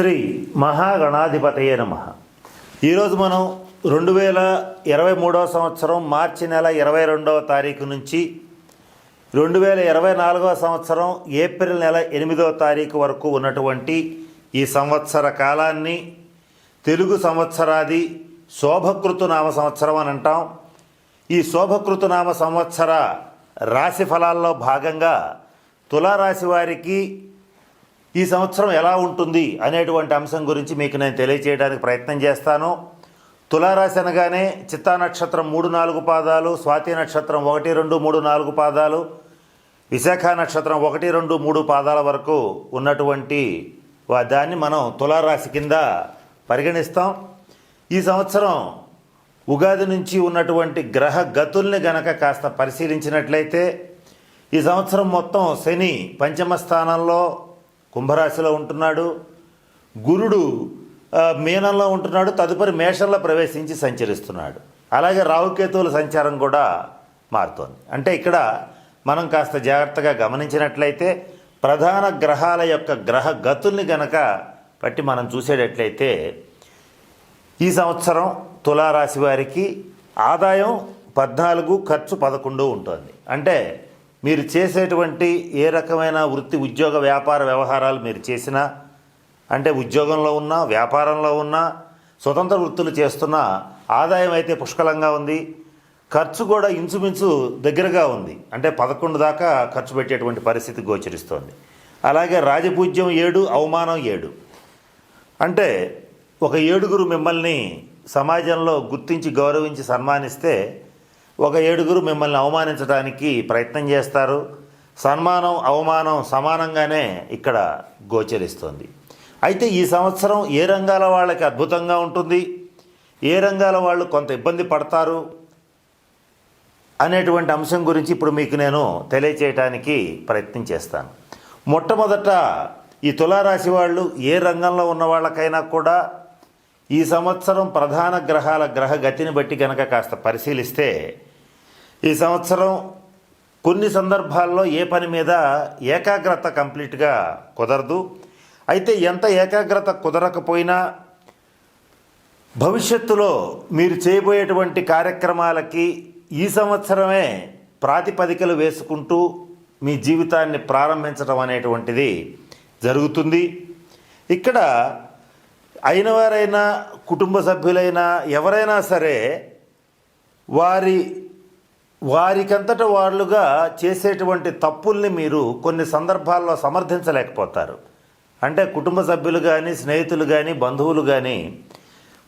శ్రీ మహాగణాధిపతయే నమ. ఈరోజు మనం రెండు వేల ఇరవై మూడవ సంవత్సరం మార్చి నెల ఇరవై రెండవ తారీఖు నుంచి రెండు వేల ఇరవై నాలుగవ సంవత్సరం ఏప్రిల్ నెల ఎనిమిదవ తారీఖు వరకు ఉన్నటువంటి ఈ సంవత్సర కాలాన్ని తెలుగు సంవత్సరాది శోభకృతు నామ సంవత్సరం అని అంటాం. ఈ శోభకృతు నామ సంవత్సర రాశి ఫలాల్లో భాగంగా తులారాశి వారికి ఈ సంవత్సరం ఎలా ఉంటుంది అనేటువంటి అంశం గురించి మీకు నేను తెలియచేయడానికి ప్రయత్నం చేస్తాను. తులారాశి అనగానే చిత్తా నక్షత్రం మూడు నాలుగు పాదాలు స్వాతి నక్షత్రం ఒకటి రెండు మూడు నాలుగు పాదాలు విశాఖ నక్షత్రం ఒకటి రెండు మూడు పాదాల వరకు ఉన్నటువంటి వా- దాన్ని మనం తులారాశి కింద పరిగణిస్తాం. ఈ సంవత్సరం ఉగాది నుంచి ఉన్నటువంటి గ్రహ గతుల్ని గనక కాస్త పరిశీలించినట్లయితే ఈ సంవత్సరం మొత్తం శని పంచమ స్థానంలో కుంభరాశిలో ఉంటున్నాడు. గురుడు మీనంలో ఉంటున్నాడు. తదుపరి మేషంలో ప్రవేశించి సంచరిస్తున్నాడు. అలాగే రాహుకేతువుల సంచారం కూడా మారుతోంది. అంటే ఇక్కడ మనం కాస్త జాగ్రత్తగా గమనించినట్లయితే ప్రధాన గ్రహాల యొక్క గ్రహ గతుల్ని గనక బట్టి మనం చూసేటట్లయితే ఈ సంవత్సరం తులారాశి వారికి ఆదాయం పద్నాలుగు ఖర్చు పదకొండు ఉంటుంది. అంటే మీరు చేసేటువంటి ఏ రకమైన వృత్తి ఉద్యోగ వ్యాపార వ్యవహారాలు మీరు చేసినా అంటే ఉద్యోగంలో ఉన్నా వ్యాపారంలో ఉన్నా స్వతంత్ర వృత్తులు చేస్తున్నా ఆదాయం అయితే పుష్కలంగా ఉంది. ఖర్చు కూడా ఇంచుమించు దగ్గరగా ఉంది. అంటే పదకొండు దాకా ఖర్చు పెట్టేటువంటి పరిస్థితి గోచరిస్తోంది. అలాగే రాజపూజ్యం ఏడు అవమానం ఏడు. అంటే ఒక ఏడుగురు మిమ్మల్ని సమాజంలో గుర్తించి గౌరవించి సన్మానిస్తే ఒక ఏడుగురు మిమ్మల్ని అవమానించడానికి ప్రయత్నం చేస్తారు. సన్మానం అవమానం సమానంగానే ఇక్కడ గోచరిస్తుంది. అయితే ఈ సంవత్సరం ఏ రంగాల వాళ్ళకి అద్భుతంగా ఉంటుంది? ఏ రంగాల వాళ్ళు కొంత ఇబ్బంది పడతారు? అనేటువంటి అంశం గురించి ఇప్పుడు మీకు నేను తెలియచేయటానికి ప్రయత్నం చేస్తాను. మొట్టమొదట ఈ తులారాశి వాళ్ళు ఏ రంగంలో ఉన్న వాళ్ళకైనా కూడా ఈ సంవత్సరం ప్రధాన గ్రహాల గ్రహ గతిని బట్టి కనుక కాస్త పరిశీలిస్తే ఈ సంవత్సరం కొన్ని సందర్భాల్లో ఏ పని మీద ఏకాగ్రత కంప్లీట్గా కుదరదు. అయితే ఎంత ఏకాగ్రత కుదరకపోయినా భవిష్యత్తులో మీరు చేయబోయేటువంటి కార్యక్రమాలకి ఈ సంవత్సరమే ప్రాతిపదికలు వేసుకుంటూ మీ జీవితాన్ని ప్రారంభించడం అనేటువంటిది జరుగుతుంది. ఇక్కడ అయినవారైనా కుటుంబ సభ్యులైనా ఎవరైనా సరే వారి వారికంతట వాళ్ళుగా చేసేటువంటి తప్పుల్ని మీరు కొన్ని సందర్భాల్లో సమర్థించలేకపోతారు. అంటే కుటుంబ సభ్యులు కానీ స్నేహితులు కానీ బంధువులు కానీ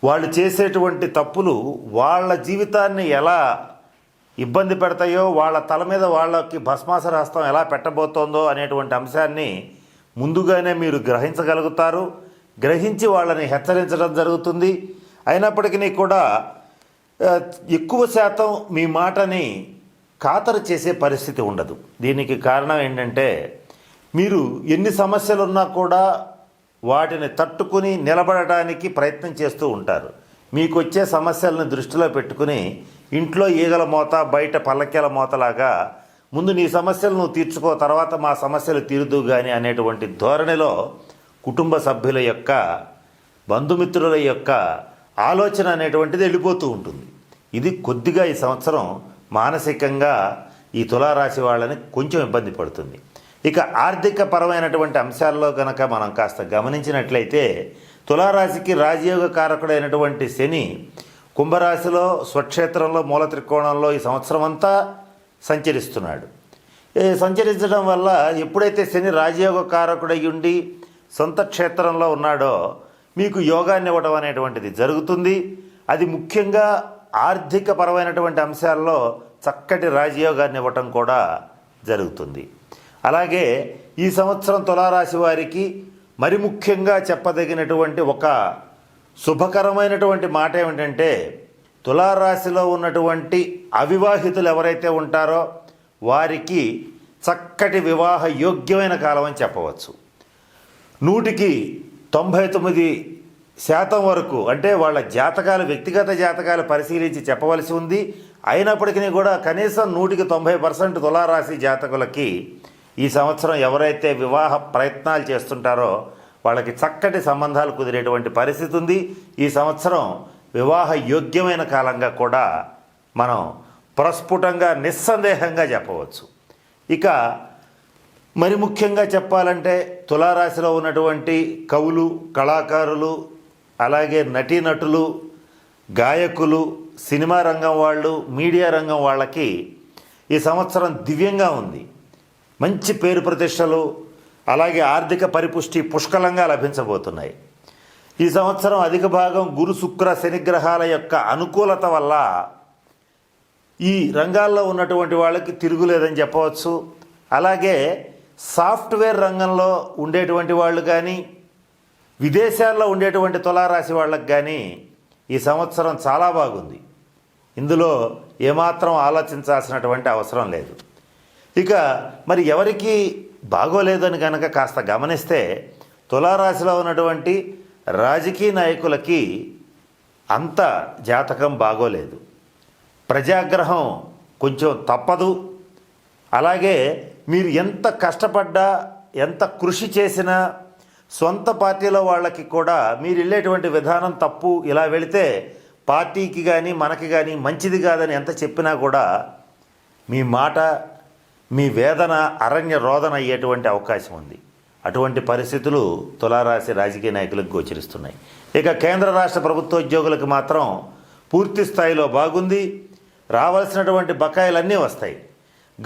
వాళ్ళు చేసేటువంటి తప్పులు వాళ్ళ జీవితాన్ని ఎలా ఇబ్బంది పెడతాయో వాళ్ళ తల మీద వాళ్ళకి భస్మాసర హస్తం ఎలా పెట్టబోతోందో అనేటువంటి అంశాన్ని ముందుగానే మీరు గ్రహించగలుగుతారు. గ్రహించి వాళ్ళని హెచ్చరించడం జరుగుతుంది. అయినప్పటికీ కూడా ఎక్కువ శాతం మీ మాటని ఖాతరు చేసే పరిస్థితి ఉండదు. దీనికి కారణం ఏంటంటే మీరు ఎన్ని సమస్యలు ఉన్నా కూడా వాటిని తట్టుకుని నిలబడటానికి ప్రయత్నం చేస్తూ ఉంటారు. మీకు వచ్చే సమస్యలను దృష్టిలో పెట్టుకుని ఇంట్లో ఈగల మోత బయట పల్లకీల మోతలాగా ముందు నీ సమస్యలు నువ్వు తీర్చుకో తర్వాత మా సమస్యలు తీరుదు కానీ అనేటువంటి ధోరణిలో కుటుంబ సభ్యుల యొక్క బంధుమిత్రుల యొక్క ఆలోచన అనేటువంటిది వెళ్ళిపోతూ ఉంటుంది. ఇది కొద్దిగా ఈ సంవత్సరం మానసికంగా ఈ తులారాశి వాళ్ళని కొంచెం ఇబ్బంది పడుతుంది. ఇక ఆర్థిక పరమైనటువంటి అంశాల్లో కనుక మనం కాస్త గమనించినట్లయితే తులారాశికి రాజయోగ కారకుడైనటువంటి శని కుంభరాశిలో స్వక్షేత్రంలో మూల త్రికోణంలో ఈ సంవత్సరం అంతా సంచరిస్తున్నాడు. సంచరించడం వల్ల ఎప్పుడైతే శని రాజయోగ కారకుడై ఉండి సొంత క్షేత్రంలో ఉన్నాడో మీకు యోగాన్ని ఇవ్వడం అనేటువంటిది జరుగుతుంది. అది ముఖ్యంగా ఆర్థిక పరమైనటువంటి అంశాల్లో చక్కటి రాజయోగాన్ని ఇవ్వటం కూడా జరుగుతుంది. అలాగే ఈ సంవత్సరం తులారాశి వారికి మరి ముఖ్యంగా చెప్పదగినటువంటి ఒక శుభకరమైనటువంటి మాట ఏమిటంటే తులారాశిలో ఉన్నటువంటి అవివాహితులు ఎవరైతే ఉంటారో వారికి చక్కటి వివాహ యోగ్యమైన కాలం అని చెప్పవచ్చు. నూటికి తొంభై తొమ్మిది శాతం వరకు అంటే వాళ్ళ జాతకాలు వ్యక్తిగత జాతకాలు పరిశీలించి చెప్పవలసి ఉంది. అయినప్పటికీ కూడా కనీసం నూటికి తొంభై పర్సెంట్ తులారాశి జాతకులకి ఈ సంవత్సరం ఎవరైతే వివాహ ప్రయత్నాలు చేస్తుంటారో వాళ్ళకి చక్కటి సంబంధాలు కుదిరేటువంటి పరిస్థితి ఉంది. ఈ సంవత్సరం వివాహ యోగ్యమైన కాలంగా కూడా మనం ప్రస్ఫుటంగా నిస్సందేహంగా చెప్పవచ్చు. ఇక మరి ముఖ్యంగా చెప్పాలంటే తులారాశిలో ఉన్నటువంటి కవులు కళాకారులు అలాగే నటీనటులు గాయకులు సినిమా రంగం వాళ్ళు మీడియా రంగం వాళ్ళకి ఈ సంవత్సరం దివ్యంగా ఉంది. మంచి పేరు ప్రతిష్టలు అలాగే ఆర్థిక పరిపుష్టి పుష్కలంగా లభించబోతున్నాయి. ఈ సంవత్సరం అధిక భాగం గురు శుక్ర శనిగ్రహాల యొక్క అనుకూలత వల్ల ఈ రంగాల్లో ఉన్నటువంటి వాళ్ళకి తిరుగులేదని చెప్పవచ్చు. అలాగే సాఫ్ట్వేర్ రంగంలో ఉండేటువంటి వాళ్ళు కానీ విదేశాల్లో ఉండేటువంటి తులారాశి వాళ్ళకి కానీ ఈ సంవత్సరం చాలా బాగుంది. ఇందులో ఏమాత్రం ఆలోచించాల్సినటువంటి అవసరం లేదు. ఇక మరి ఎవరికి బాగోలేదని కనుక కాస్త గమనిస్తే తులారాశిలో ఉన్నటువంటి రాజకీయ నాయకులకి అంత జాతకం బాగోలేదు. ప్రజాగ్రహం కొంచెం తప్పదు. అలాగే మీరు ఎంత కష్టపడ్డా ఎంత కృషి చేసినా సొంత పార్టీలో వాళ్ళకి కూడా మీరు వెళ్ళేటువంటి విధానం తప్పు ఇలా వెళితే పార్టీకి కానీ మనకి కానీ మంచిది కాదని ఎంత చెప్పినా కూడా మీ మాట మీ వేదన అరణ్య రోదన అయ్యేటువంటి అవకాశం ఉంది. అటువంటి పరిస్థితులు తులారాశి రాజకీయ నాయకులకు గోచరిస్తున్నాయి. ఇక కేంద్ర రాష్ట్ర ప్రభుత్వ ఉద్యోగులకు మాత్రం పూర్తి స్థాయిలో బాగుంది. రావాల్సినటువంటి బకాయిలన్నీ వస్తాయి.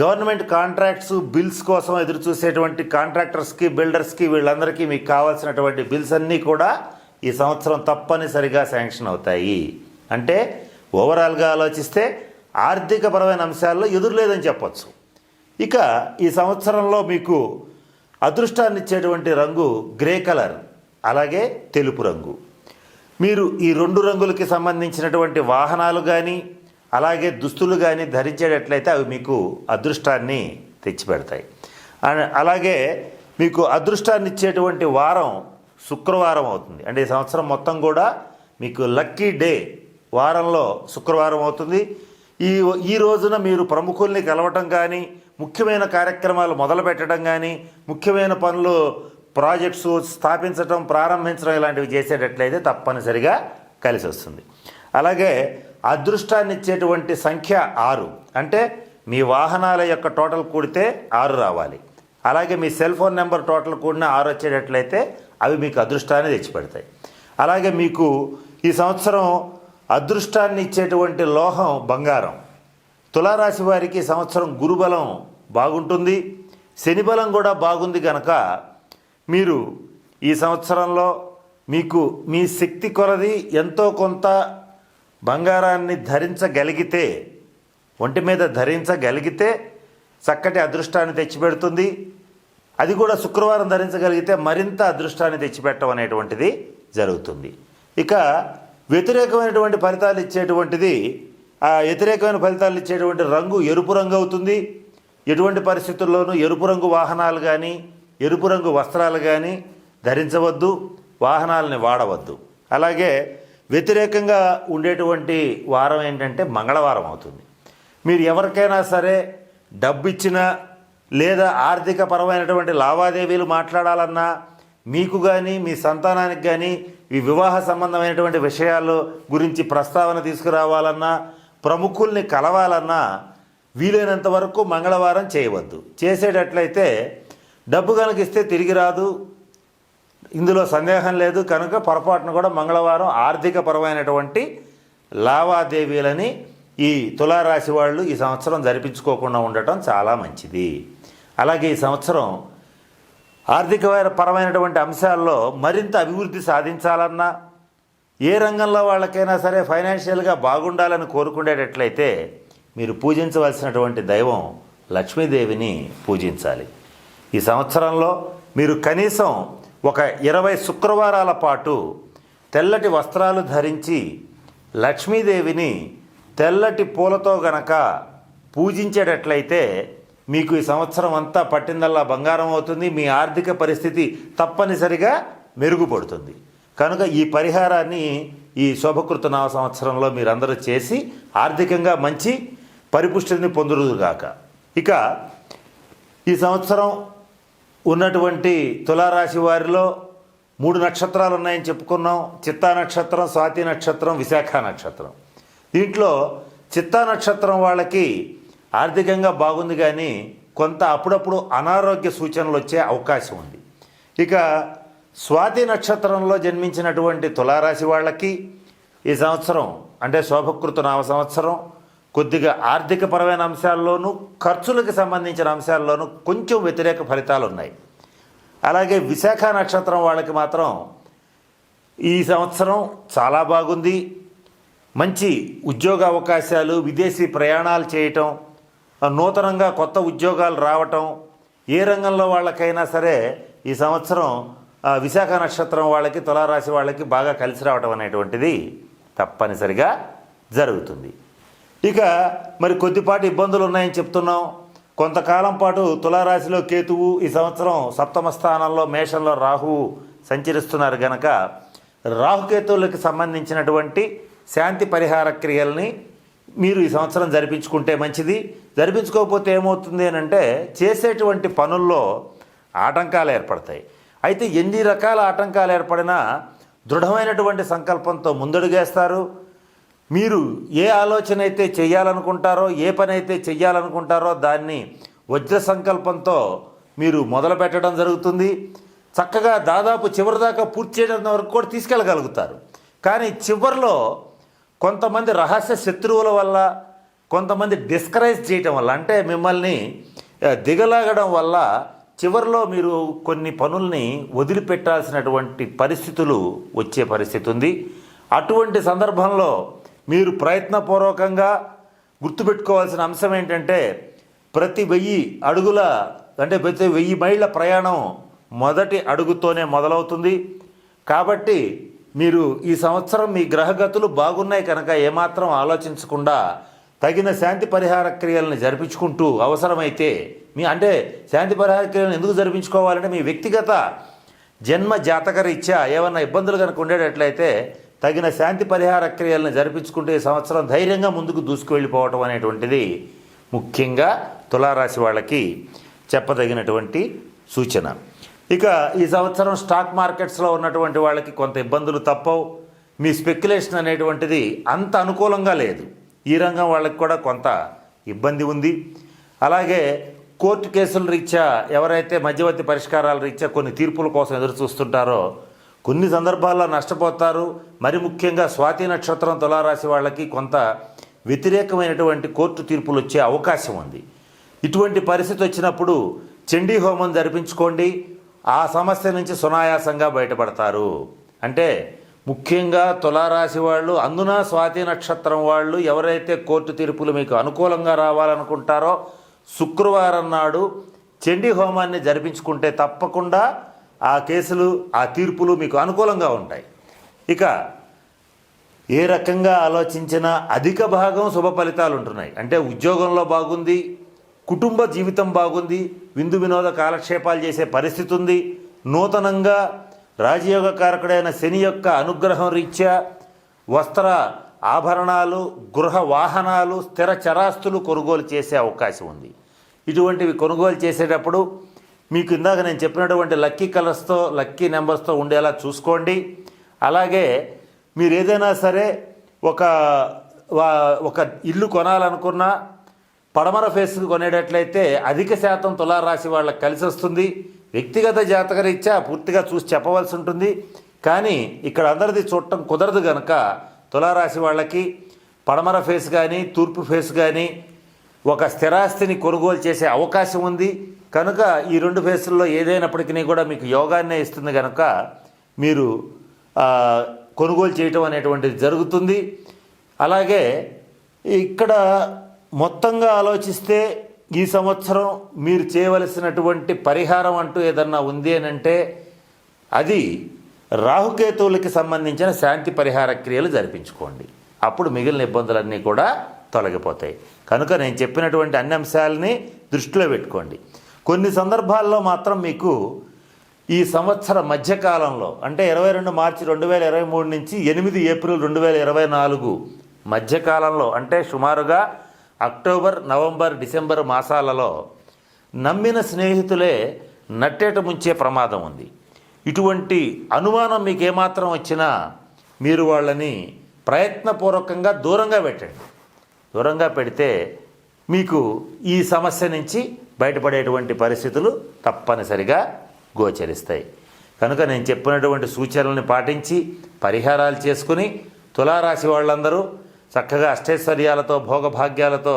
గవర్నమెంట్ కాంట్రాక్ట్స్ బిల్స్ కోసం ఎదురు చూసేటువంటి కాంట్రాక్టర్స్కి బిల్డర్స్కి వీళ్ళందరికీ మీకు కావాల్సినటువంటి బిల్స్ అన్నీ కూడా ఈ సంవత్సరం తప్పనిసరిగా శాంక్షన్ అవుతాయి. అంటే ఓవరాల్గా ఆలోచిస్తే ఆర్థికపరమైన అంశాల్లో ఎదురులేదని చెప్పచ్చు. ఇక ఈ సంవత్సరంలో మీకు అదృష్టాన్ని ఇచ్చేటువంటి రంగు గ్రే కలర్ అలాగే తెలుపు రంగు. మీరు ఈ రెండు రంగులకి సంబంధించినటువంటి వాహనాలు కానీ అలాగే దుస్తులు కానీ ధరించేటట్లయితే అవి మీకు అదృష్టాన్ని తెచ్చిపెడతాయి. అలాగే మీకు అదృష్టాన్ని ఇచ్చేటువంటి వారం శుక్రవారం అవుతుంది. అంటే ఈ సంవత్సరం మొత్తం కూడా మీకు లక్కీ డే వారంలో శుక్రవారం అవుతుంది. ఈ ఈ రోజున మీరు ప్రముఖుల్ని కలవటం కానీ ముఖ్యమైన కార్యక్రమాలు మొదలు పెట్టడం కానీ ముఖ్యమైన పనులు ప్రాజెక్ట్స్ స్థాపించడం ప్రారంభించడం ఇలాంటివి చేసేటట్లయితే తప్పనిసరిగా కలిసి వస్తుంది అలాగే అదృష్టాన్ని ఇచ్చేటువంటి సంఖ్య ఆరు. అంటే మీ వాహనాల యొక్క టోటల్ కూడితే ఆరు రావాలి. అలాగే మీ సెల్ ఫోన్ నెంబర్ టోటల్ కూడిన ఆరు వచ్చేటట్లయితే అవి మీకు అదృష్టాన్ని తెచ్చిపెడతాయి. అలాగే మీకు ఈ సంవత్సరం అదృష్టాన్ని ఇచ్చేటువంటి లోహం బంగారం. తులారాశి వారికి సంవత్సరం గురుబలం బాగుంటుంది. శని బలం కూడా బాగుంది కనుక మీరు ఈ సంవత్సరంలో మీకు మీ శక్తి కొలది ఎంతో కొంత బంగారాన్ని ధరించగలిగితే ఒంటి మీద ధరించగలిగితే చక్కటి అదృష్టాన్ని తెచ్చిపెడుతుంది. అది కూడా శుక్రవారం ధరించగలిగితే మరింత అదృష్టాన్ని తెచ్చిపెట్టడం అనేటువంటిది జరుగుతుంది. ఇక వ్యతిరేకమైనటువంటి ఫలితాలు ఇచ్చేటువంటిది ఆ వ్యతిరేకమైన ఫలితాలు ఇచ్చేటువంటి రంగు ఎరుపు రంగు అవుతుంది. ఎటువంటి పరిస్థితుల్లోనూ ఎరుపు రంగు వాహనాలు కానీ ఎరుపు రంగు వస్త్రాలు కానీ ధరించవద్దు వాహనాలని వాడవద్దు. అలాగే వ్యతిరేకంగా ఉండేటువంటి వారం ఏంటంటే మంగళవారం అవుతుంది. మీరు ఎవరికైనా సరే డబ్బు ఇచ్చినా లేదా ఆర్థిక పరమైనటువంటి లావాదేవీలు మాట్లాడాలన్నా మీకు కానీ మీ సంతానానికి కానీ ఈ వివాహ సంబంధమైనటువంటి విషయాలు గురించి ప్రస్తావన తీసుకురావాలన్నా ప్రముఖుల్ని కలవాలన్నా వీలైనంత వరకు మంగళవారం చేయవద్దు. చేసేటట్లయితే డబ్బు కనుక ఇస్తే తిరిగి రాదు. ఇందులో సందేహం లేదు. కనుక పొరపాటున కూడా మంగళవారం ఆర్థిక పరమైనటువంటి లావాదేవీలని ఈ తులారాశి వాళ్ళు ఈ సంవత్సరం జరిపించుకోకుండా ఉండటం చాలా మంచిది. అలాగే ఈ సంవత్సరం ఆర్థిక పరమైనటువంటి అంశాల్లో మరింత అభివృద్ధి సాధించాలన్నా ఏ రంగంలో వాళ్ళకైనా సరే ఫైనాన్షియల్గా బాగుండాలని కోరుకునేటట్లయితే మీరు పూజించవలసినటువంటి దైవం లక్ష్మీదేవిని పూజించాలి. ఈ సంవత్సరంలో మీరు కనీసం ఒక ఇరవై శుక్రవారాల పాటు తెల్లటి వస్త్రాలు ధరించి లక్ష్మీదేవిని తెల్లటి పూలతో గనక పూజించేటట్లయితే మీకు ఈ సంవత్సరం అంతా పట్టిందల్లా బంగారం అవుతుంది మీ ఆర్థిక పరిస్థితి తప్పనిసరిగా మెరుగుపడుతుంది. కనుక ఈ పరిహారాన్ని ఈ శుభకృత నవ సంవత్సరంలో మీరందరూ చేసి ఆర్థికంగా మంచి పరిపుష్టిని పొందురుగాక ఇక ఈ సంవత్సరం ఉన్నటువంటి తులారాశి వారిలో మూడు నక్షత్రాలు ఉన్నాయని చెప్పుకున్నాం. చిత్తా నక్షత్రం స్వాతి నక్షత్రం విశాఖ నక్షత్రం. దీంట్లో చిత్తా నక్షత్రం వాళ్ళకి ఆర్థికంగా బాగుంది కానీ కొంత అప్పుడప్పుడు అనారోగ్య సూచనలు వచ్చే అవకాశం ఉంది. ఇక స్వాతి నక్షత్రంలో జన్మించినటువంటి తులారాశి వాళ్ళకి ఈ సంవత్సరం అంటే శోభకృత నామ సంవత్సరం కొద్దిగా ఆర్థికపరమైన అంశాల్లోనూ ఖర్చులకు సంబంధించిన అంశాల్లోనూ కొంచెం వ్యతిరేక ఫలితాలు ఉన్నాయి అలాగే విశాఖ నక్షత్రం వాళ్ళకి మాత్రం ఈ సంవత్సరం చాలా బాగుంది. మంచి ఉద్యోగ అవకాశాలు విదేశీ ప్రయాణాలు చేయటం నూతనంగా కొత్త ఉద్యోగాలు రావటం ఏ రంగంలో వాళ్ళకైనా సరే ఈ సంవత్సరం విశాఖ నక్షత్రం వాళ్ళకి తులారాశి వాళ్ళకి బాగా కలిసి రావటం అనేటువంటిది తప్పనిసరిగా జరుగుతుంది. ఇక మరి కొద్దిపాటి ఇబ్బందులు ఉన్నాయని చెప్తున్నాం. కొంతకాలం పాటు తులారాశిలో కేతువు ఈ సంవత్సరం సప్తమ స్థానంలో మేషంలో రాహువు సంచరిస్తున్నారు గనక రాహుకేతువులకు సంబంధించినటువంటి శాంతి పరిహార క్రియల్ని మీరు ఈ సంవత్సరం జరిపించుకుంటే మంచిది. జరిపించుకోకపోతే ఏమవుతుంది అని అంటే చేసేటువంటి పనుల్లో ఆటంకాలు ఏర్పడతాయి. అయితే ఎన్ని రకాల ఆటంకాలు ఏర్పడినా దృఢమైనటువంటి సంకల్పంతో ముందడుగేస్తారు. మీరు ఏ ఆలోచన అయితే చేయాలనుకుంటారో ఏ పని అయితే చెయ్యాలనుకుంటారో దాన్ని వజ్ర సంకల్పంతో మీరు మొదలు పెట్టడం జరుగుతుంది. చక్కగా దాదాపు చివరిదాకా పూర్తి చేయడం వరకు కూడా తీసుకెళ్ళగలుగుతారు. కానీ చివరిలో కొంతమంది రహస్య శత్రువుల వల్ల కొంతమంది డిస్కరేజ్ చేయటం వల్ల అంటే మిమ్మల్ని దిగలాగడం వల్ల చివరిలో మీరు కొన్ని పనుల్ని వదిలిపెట్టాల్సినటువంటి పరిస్థితులు వచ్చే పరిస్థితి ఉంది. అటువంటి సందర్భంలో మీరు ప్రయత్నపూర్వకంగా గుర్తుపెట్టుకోవాల్సిన అంశం ఏంటంటే ప్రతి వెయ్యి అడుగుల అంటే ప్రతి వెయ్యి మైళ్ళ ప్రయాణం మొదటి అడుగుతోనే మొదలవుతుంది. కాబట్టి మీరు ఈ సంవత్సరం మీ గ్రహగతులు బాగున్నాయి కనుక ఏమాత్రం ఆలోచించకుండా తగిన శాంతి పరిహార క్రియలను జరిపించుకుంటూ అవసరమైతే మీ అంటే శాంతి పరిహార క్రియలను ఎందుకు జరిపించుకోవాలంటే మీ వ్యక్తిగత జన్మ జాతక రీత్యా ఏమన్నా ఇబ్బందులు కనుక ఉండేటట్లయితే తగిన శాంతి పరిహార క్రియలను జరిపించుకుంటే ఈ సంవత్సరం ధైర్యంగా ముందుకు దూసుకువెళ్ళిపోవటం అనేటువంటిది ముఖ్యంగా తులారాశి వాళ్ళకి చెప్పదగినటువంటి సూచన. ఇక ఈ సంవత్సరం స్టాక్ మార్కెట్స్లో ఉన్నటువంటి వాళ్ళకి కొంత ఇబ్బందులు తప్పవు. మీ స్పెక్యులేషన్ అనేటువంటిది అంత అనుకూలంగా లేదు. ఈ రంగం వాళ్ళకి కూడా కొంత ఇబ్బంది ఉంది. అలాగే కోర్టు కేసుల రీత్యా ఎవరైతే మధ్యవర్తి పరిష్కారాల రీత్యా కొన్ని తీర్పుల కోసం ఎదురు చూస్తుంటారో కొన్ని సందర్భాల్లో నష్టపోతారు. మరి ముఖ్యంగా స్వాతి నక్షత్రం తులారాశి వాళ్ళకి కొంత వ్యతిరేకమైనటువంటి కోర్టు తీర్పులు వచ్చే అవకాశం ఉంది. ఇటువంటి పరిస్థితి వచ్చినప్పుడు చండీ హోమం జరిపించుకోండి. ఆ సమస్య నుంచి సునాయాసంగా బయటపడతారు. అంటే ముఖ్యంగా తులారాశి వాళ్ళు అందున స్వాతి నక్షత్రం వాళ్ళు ఎవరైతే కోర్టు తీర్పులు మీకు అనుకూలంగా రావాలనుకుంటారో శుక్రవారం నాడు చండీ హోమాన్ని జరిపించుకుంటే తప్పకుండా ఆ కేసులు ఆ తీర్పులు మీకు అనుకూలంగా ఉంటాయి. ఇక ఏ రకంగా ఆలోచించినా అధిక భాగం శుభ ఫలితాలు ఉంటున్నాయి. అంటే ఉద్యోగంలో బాగుంది కుటుంబ జీవితం బాగుంది విందు వినోద కాలక్షేపాలు చేసే పరిస్థితి ఉంది. నూతనంగా రాజయోగ కారకుడైన శని యొక్క అనుగ్రహం రీత్యా వస్త్ర ఆభరణాలు గృహ వాహనాలు స్థిర చరాస్తులు కొనుగోలు చేసే అవకాశం ఉంది. ఇటువంటివి కొనుగోలు చేసేటప్పుడు మీకు ఇందాక నేను చెప్పినటువంటి లక్కీ కలర్స్తో లక్కీ నెంబర్స్తో ఉండేలా చూసుకోండి. అలాగే మీరు ఏదైనా సరే ఒక వా- ఒక ఇల్లు కొనాలనుకున్నా పడమర ఫేస్ కొనేటట్లయితే అధిక శాతం తులారాశి వాళ్ళకి కలిసి వస్తుంది. వ్యక్తిగత జాతకరీత్యా పూర్తిగా చూసి చెప్పవలసి ఉంటుంది. కానీ ఇక్కడ అందరిది చూడటం కుదరదు కనుక తులారాశి వాళ్ళకి పడమర ఫేస్ కానీ తూర్పు ఫేస్ కానీ ఒక స్థిరాస్తిని కొనుగోలు చేసే అవకాశం ఉంది. కనుక ఈ రెండు ఫేసుల్లో ఏదైనప్పటికీ కూడా మీకు యోగాన్నే ఇస్తుంది కనుక మీరు కొనుగోలు చేయటం అనేటువంటిది జరుగుతుంది. అలాగే ఇక్కడ మొత్తంగా ఆలోచిస్తే ఈ సంవత్సరం మీరు చేయవలసినటువంటి పరిహారం అంటూ ఏదన్నా ఉంది అని అంటే అది రాహుకేతువులకి సంబంధించిన శాంతి పరిహార క్రియలు జరిపించుకోండి. అప్పుడు మిగిలిన ఇబ్బందులన్నీ కూడా తొలగిపోతాయి. కనుక నేను చెప్పినటువంటి అన్ని అంశాలని దృష్టిలో పెట్టుకోండి. కొన్ని సందర్భాల్లో మాత్రం మీకు ఈ సంవత్సర మధ్యకాలంలో అంటే ఇరవై రెండు మార్చి రెండు వేల ఇరవై మూడు నుంచి ఎనిమిది ఏప్రిల్ రెండు వేల ఇరవై నాలుగు మధ్యకాలంలో అంటే సుమారుగా అక్టోబర్ నవంబర్ డిసెంబర్ మాసాలలో నమ్మిన స్నేహితులే నట్టేట ముంచే ప్రమాదం ఉంది. ఇటువంటి అనుమానం మీకు ఏమాత్రం వచ్చినా మీరు వాళ్ళని ప్రయత్నపూర్వకంగా దూరంగా పెట్టండి. దూరంగా పెడితే మీకు ఈ సమస్య నుంచి బయటపడేటువంటి పరిస్థితులు తప్పనిసరిగా గోచరిస్తాయి. కనుక నేను చెప్పినటువంటి సూచనలను పాటించి పరిహారాలు చేసుకుని తులారాశి వాళ్ళందరూ చక్కగా అష్టైశ్వర్యాలతో భోగభాగ్యాలతో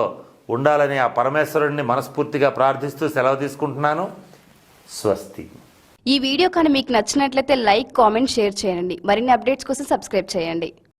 ఉండాలని ఆ పరమేశ్వరుడిని మనస్ఫూర్తిగా ప్రార్థిస్తూ సెలవు తీసుకుంటున్నాను. స్వస్తి. ఈ వీడియో కానీ మీకు నచ్చినట్లయితే లైక్ కామెంట్ షేర్ చేయండి. మరిన్ని అప్డేట్స్ కోసం సబ్స్క్రైబ్ చేయండి.